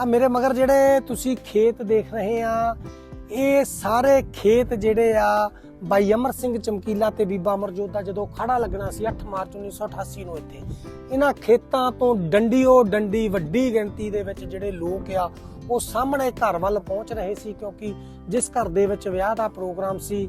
ਆ ਮੇਰੇ ਮਗਰ ਜਿਹੜੇ ਤੁਸੀਂ ਖੇਤ ਦੇਖ ਰਹੇ ਆ, ਇਹ ਸਾਰੇ ਖੇਤ ਜਿਹੜੇ ਆ, ਬਾਈ ਅਮਰ ਸਿੰਘ ਚਮਕੀਲਾ ਤੇ ਬੀਬਾ ਅਮਰਜੋਤ ਦਾ ਜਦੋਂ ਖੜਾ ਲੱਗਣਾ ਸੀ 8 ਮਾਰਚ 1988 ਨੂੰ ਇੱਥੇ, ਇਹਨਾਂ ਖੇਤਾਂ ਤੋਂ ਡੰਡੀਓ ਡੰਡੀ ਵੱਡੀ ਗਿਣਤੀ ਦੇ ਵਿੱਚ ਜਿਹੜੇ ਲੋਕ ਆ, ਉਹ ਸਾਹਮਣੇ ਘਰ ਵੱਲ ਪਹੁੰਚ ਰਹੇ ਸੀ ਕਿਉਂਕਿ ਜਿਸ ਘਰ ਦੇ ਵਿੱਚ ਵਿਆਹ ਦਾ ਪ੍ਰੋਗਰਾਮ ਸੀ,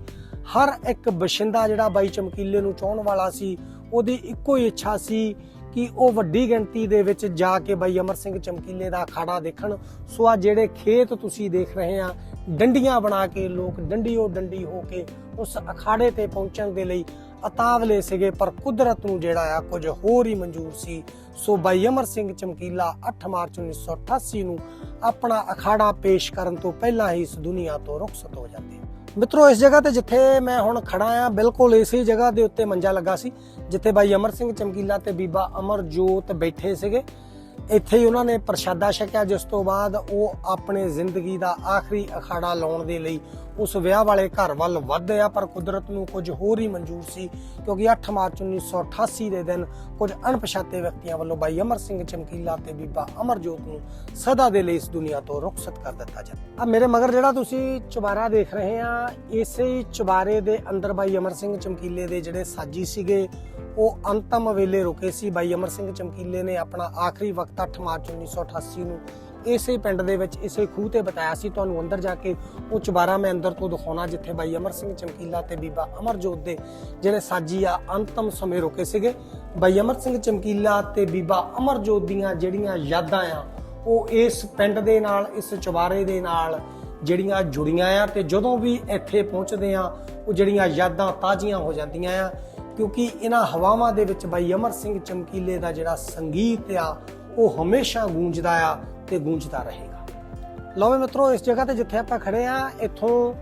ਹਰ ਇੱਕ ਬਸ਼ਿੰਦਾ ਜਿਹੜਾ ਬਾਈ ਚਮਕੀਲੇ ਨੂੰ ਚਾਹਣ ਵਾਲਾ ਸੀ, ਉਹਦੀ ਇੱਕੋ ਹੀ ਇੱਛਾ ਸੀ ਕਿ ਉਹ ਵੱਡੀ ਗਿਣਤੀ ਦੇ ਵਿੱਚ ਜਾ ਕੇ ਬਾਈ ਅਮਰ ਸਿੰਘ ਚਮਕੀਲੇ ਦਾ ਅਖਾੜਾ ਦੇਖਣ। ਸੋ ਆ ਜਿਹੜੇ ਖੇਤ ਤੁਸੀਂ ਦੇਖ ਰਹੇ ਆ, ਡੰਡੀਆਂ ਬਣਾ ਕੇ ਲੋਕ ਡੰਡੀਓ ਡੰਡੀ ਹੋ ਕੇ ਉਸ ਅਖਾੜੇ ਤੇ ਪਹੁੰਚਣ ਦੇ ਲਈ ਅਤਾਵਲੇ ਸੀਗੇ, ਪਰ ਕੁਦਰਤ ਨੂੰ ਜਿਹੜਾ ਆ ਕੁਝ ਹੋਰ ਹੀ ਮਨਜ਼ੂਰ ਸੀ। ਸੋ ਬਾਈ ਅਮਰ ਸਿੰਘ ਚਮਕੀਲਾ 8 ਮਾਰਚ 1988 ਨੂੰ ਆਪਣਾ ਅਖਾੜਾ ਪੇਸ਼ ਕਰਨ ਤੋਂ ਪਹਿਲਾਂ ਹੀ ਇਸ ਦੁਨੀਆ ਤੋਂ ਰੁਖਸਤ ਹੋ ਜਾਂਦੇ ਮਿੱਤਰੋ, ਇਸ ਜਗ੍ਹਾ ਤੇ ਜਿੱਥੇ ਮੈਂ ਹੁਣ ਖੜਾ ਆ, ਬਿਲਕੁਲ ਇਸੇ ਜਗ੍ਹਾ ਦੇ ਉੱਤੇ ਮੰਜਾ ਲੱਗਾ ਸੀ, ਜਿੱਥੇ ਬਾਈ ਅਮਰ ਸਿੰਘ ਚਮਕੀਲਾ ਤੇ ਬੀਬਾ ਅਮਰਜੋਤ ਬੈਠੇ ਸੀਗੇ। ਇੱਥੇ ਹੀ ਉਹਨਾਂ ਨੇ ਪ੍ਰਸ਼ਾਦਾ ਛਕਿਆ, ਜਿਸ ਤੋਂ ਬਾਅਦ ਉਹ ਆਪਣੇ ਜ਼ਿੰਦਗੀ ਦਾ ਆਖਰੀ ਅਖਾੜਾ ਲਾਉਣ ਦੇ ਲਈ ਉਸ ਵਿਆਹ ਵਾਲੇ ਘਰ ਵੱਲ ਵਧਦੇ ਪਰ ਕੁਦਰਤ ਨੂੰ ਕੁਝ ਹੋਰ ਹੀ ਮਨਜ਼ੂਰ ਸੀ, ਕਿਉਂਕਿ 8 ਮਾਰਚ 1988 ਦੇ ਦਿਨ ਕੁਝ ਅਣਪਛਾਤੇ ਵਿਅਕਤੀਆਂ ਵੱਲੋਂ ਬਾਈ ਅਮਰ ਸਿੰਘ ਚਮਕੀਲਾ ਤੇ ਬੀਬਾ ਅਮਰਜੋਤ ਨੂੰ ਸਦਾ ਦੇ ਲਈ ਇਸ ਦੁਨੀਆ ਤੋਂ ਰੁਖਸਤ ਕਰ ਦਿੱਤਾ ਜਾਂਦਾ ਆ ਮੇਰੇ ਮਗਰ ਜਿਹੜਾ ਤੁਸੀਂ ਚੁਬਾਰਾ ਦੇਖ ਰਹੇ ਆ, ਇਸੇ ਹੀ ਚੁਬਾਰੇ ਦੇ ਅੰਦਰ ਬਾਈ ਅਮਰ ਸਿੰਘ ਚਮਕੀਲੇ ਦੇ ਜਿਹੜੇ ਸਾਜੀ ਸੀਗੇ ਉਹ ਅੰਤਮ ਵੇਲੇ ਰੁਕੇ ਸੀ। ਬਾਈ ਅਮਰ ਸਿੰਘ ਚਮਕੀਲੇ ਨੇ ਆਪਣਾ ਆਖਰੀ ਵਕਤ 8 ਮਾਰਚ 1988 ਨੂੰ ਇਸੇ ਪਿੰਡ ਦੇ ਵਿੱਚ ਇਸੇ ਖੂਹ ਤੇ ਬਤਾਇਆ ਸੀ। ਤੁਹਾਨੂੰ ਅੰਦਰ ਜਾ ਕੇ ਉਹ ਚੁਬਾਰਾ ਮੈਂ ਅੰਦਰ ਤੋਂ ਦਿਖਾਉਣਾ, ਜਿੱਥੇ ਬਾਈ ਅਮਰ ਸਿੰਘ ਚਮਕੀਲਾ ਤੇ ਬੀਬਾ ਅਮਰਜੋਤ ਦੇ ਜਿਹੜੇ ਸਾਜੀ ਆ, ਅੰਤਮ ਸਮੇਂ ਰੁਕੇ ਸੀਗੇ। ਬਾਈ ਅਮਰ ਸਿੰਘ ਚਮਕੀਲਾ ਤੇ ਬੀਬਾ ਅਮਰਜੋਤ ਦੀਆਂ ਜਿਹੜੀਆਂ ਯਾਦਾਂ ਆ, ਉਹ ਇਸ ਪਿੰਡ ਦੇ ਨਾਲ, ਇਸ ਚੁਬਾਰੇ ਦੇ ਨਾਲ ਜਿਹੜੀਆਂ ਜੁੜੀਆਂ ਆ ਤੇ ਜਦੋਂ ਵੀ ਇੱਥੇ ਪਹੁੰਚਦੇ ਆ, ਉਹ ਜਿਹੜੀਆਂ ਯਾਦਾਂ ਤਾਜ਼ੀਆਂ ਹੋ ਜਾਂਦੀਆਂ ਆ। ਕਿਉਂਕਿ ਇਹਨਾਂ ਹਵਾਵਾਂ ਦੇ ਵਿੱਚ ਬਾਈ ਅਮਰ ਸਿੰਘ ਚਮਕੀਲੇ ਦਾ ਜਿਹੜਾ ਸੰਗੀਤ ਆ, ਉਹ ਹਮੇਸ਼ਾ ਗੂੰਜਦਾ ਆ ਤੇ ਗੂੰਜਦਾ ਰਹੇਗਾ। ਲਓ ਮਿੱਤਰੋ, ਇਸ ਜਗ੍ਹਾ ਤੇ ਜਿੱਥੇ ਆਪਾਂ ਖੜੇ ਆ, ਇੱਥੋਂ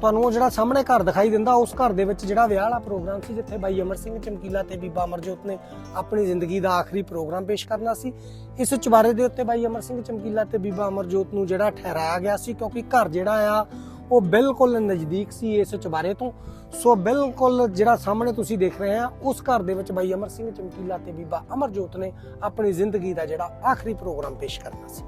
ਤੁਹਾਨੂੰ ਉਹ ਜਿਹੜਾ ਸਾਹਮਣੇ ਘਰ ਦਿਖਾਈ ਦਿੰਦਾ, ਉਸ ਘਰ ਦੇ ਵਿੱਚ ਜਿਹੜਾ ਵਿਆਹ ਵਾਲਾ ਪ੍ਰੋਗਰਾਮ ਸੀ, ਜਿੱਥੇ ਬਾਈ ਅਮਰ ਸਿੰਘ ਚਮਕੀਲਾ ਤੇ ਬੀਬਾ ਅਮਰਜੋਤ ਨੇ ਆਪਣੀ ਜ਼ਿੰਦਗੀ ਦਾ ਆਖਰੀ ਪ੍ਰੋਗਰਾਮ ਪੇਸ਼ ਕਰਨਾ ਸੀ। ਇਸ ਚੁਬਾਰੇ ਦੇ ਉੱਤੇ ਬਾਈ ਅਮਰ ਸਿੰਘ ਚਮਕੀਲਾ ਤੇ ਬੀਬਾ ਅਮਰਜੋਤ ਨੂੰ ਜਿਹੜਾ ਠਹਿਰਾਇਆ ਗਿਆ ਸੀ, ਕਿਉਂਕਿ ਘਰ ਜਿਹੜਾ ਆ ਉਹ ਬਿਲਕੁਲ ਨਜ਼ਦੀਕ ਸੀ ਇਸ ਚੁਬਾਰੇ ਤੋਂ। ਸੋ ਬਿਲਕੁਲ ਜਿਹੜਾ ਸਾਹਮਣੇ ਤੁਸੀਂ ਦੇਖ ਰਹੇ ਆ, ਉਸ ਘਰ ਦੇ ਵਿੱਚ ਬਾਈ ਅਮਰ ਸਿੰਘ ਚਮਕੀਲਾ ਤੇ ਬੀਬਾ ਅਮਰਜੋਤ ਨੇ ਆਪਣੀ ਜ਼ਿੰਦਗੀ ਦਾ ਜਿਹੜਾ ਆਖਰੀ ਪ੍ਰੋਗਰਾਮ ਪੇਸ਼ ਕਰਨਾ ਸੀ।